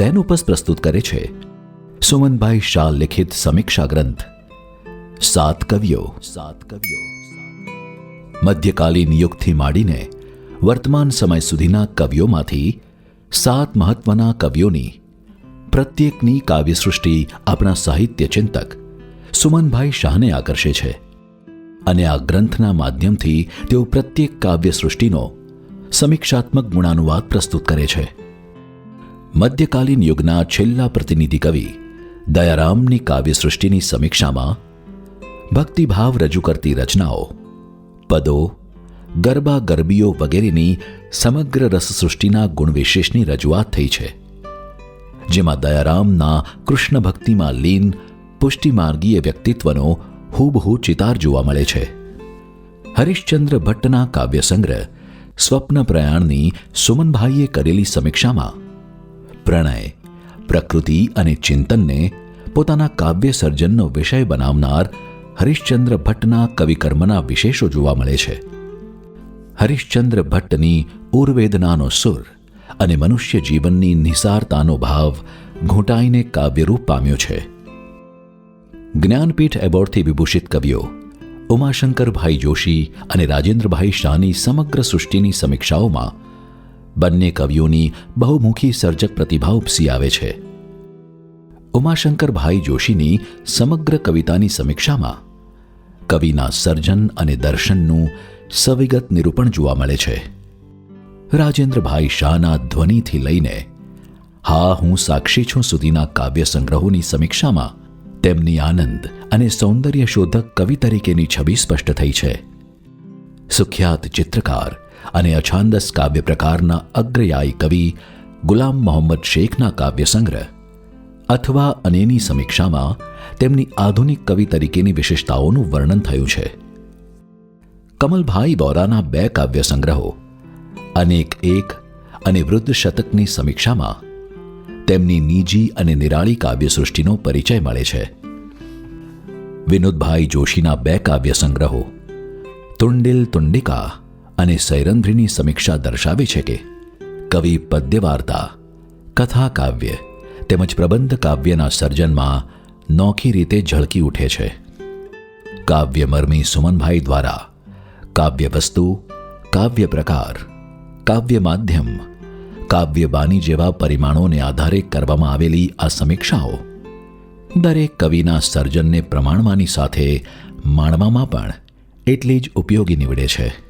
Xenopus પ્રસ્તુત કરે છે. સુમનભાઈ શાહ લિખિત સમીક્ષા ગ્રંથ. સાત કવિઓ. સાત કવિઓ. મધ્યકાલીન યુગથી માંડીને વર્તમાન સમય સુધીના કવિઓમાંથી સાત મહત્વના કવિઓની પ્રત્યેકની કાવ્યસૃષ્ટિ આપણા સાહિત્ય ચિંતક સુમનભાઈ શાહને આકર્ષે છે. અને આ ગ્રંથના માધ્યમથી તેઓ પ્રત્યેક કાવ્યસૃષ્ટિનો સમીક્ષાત્મક ગુણાનુવાદ પ્રસ્તુત કરે છે. મધ્યકાલીન યુગના છેલ્લા પ્રતિનિધિ કવિ દયારામની કાવ્યસૃષ્ટિની સમીક્ષામાં ભક્તિભાવ રજૂ કરતી રચનાઓ, પદો, ગરબા ગરબીઓ વગેરેની સમગ્ર રસસૃષ્ટિના ગુણવિશેષની રજૂઆત થઈ છે, જેમાં દયારામના કૃષ્ણ ભક્તિમાં લીન પુષ્ટિમાર્ગીય વ્યક્તિત્વનો હૂબહુ ચિતાર જોવા મળે છે. હરિશ્ચંદ્ર ભટ્ટના કાવ્ય સંગ્રહ સ્વપ્ન પ્રયાણની સુમનભાઈએ કરેલી સમીક્ષામાં પ્રણય, પ્રકૃતિ અને ચિંતનને પોતાના કાવ્ય સર્જનનો વિષય બનાવનાર હરિશ્ચંદ્ર ભટ્ટના કવિકર્મના વિશેષો જોવા મળે છે. હરિશ્ચંદ્ર ભટ્ટની ઉર્વેદનાનો સુર અને મનુષ્ય જીવનની નિસારતાનો ભાવ ઘૂંટાઈને કાવ્યરૂપ પામ્યો છે. જ્ઞાનપીઠ એવોર્ડથી વિભૂષિત કવિઓ, ઉમાશંકરભાઈ જોશી અને રાજેન્દ્રભાઈ શાહની સમગ્ર સૃષ્ટિની સમીક્ષાઓમાં બંને કવિઓની બહુમુખી સર્જક પ્રતિભા ઉપસી આવે છે. ઉમાશંકરભાઈ જોશીની સમગ્ર કવિતાની સમીક્ષામાં કવિના સર્જન અને દર્શનનું સવિગત નિરૂપણ જોવા મળે છે. રાજેન્દ્રભાઈ શાહના ધ્વનિથી લઈને હા હું સાક્ષી છું સુધીના કાવ્ય સંગ્રહોની સમીક્ષામાં તેમની આનંદ અને સૌંદર્ય શોધક કવિ તરીકેની છબી સ્પષ્ટ થઈ છે. સુખ્યાત ચિત્રકાર અને અછાંદસ કાવ્ય પ્રકારના અગ્રયાયી કવિ ગુલામ મોહમ્મદ શેખના કાવ્ય સંગ્રહ. અથવા અનેની સમીક્ષામાં તેમની આધુનિક કવિ તરીકેની વિશેષતાઓનું વર્ણન થયું છે. કમલભાઈ બોરાના બે કાવ્ય સંગ્રહો, અનેક એક અને વૃદ્ધ શતકની સમીક્ષામાં તેમની નીજી અને નિરાળી કાવ્યસૃષ્ટિનો પરિચય મળે છે. વિનોદભાઈ જોશીના બે કાવ્ય સંગ્રહો, તુંડિલ તુંડિકા અને સૈરંધ્રીની સમીક્ષા દર્શાવે છે કે કવિ પદ્યવાર્તા, કથા કાવ્ય તેમજ પ્રબંધ કાવ્યના સર્જનમાં નોખી રીતે ઝળકી ઉઠે છે. કાવ્યમર્મી સુમનભાઈ દ્વારા કાવ્ય વસ્તુ કાવ્ય પ્રકાર, કાવ્ય માધ્યમ કાવ્યબાની જેવા પરિમાણોને આધારે કરવામાં આવેલી આ સમીક્ષાઓ દરેક કવિના સર્જનને પ્રમાણમાંની સાથે માણવામાં પણ એટલી જ ઉપયોગી નીવડે છે.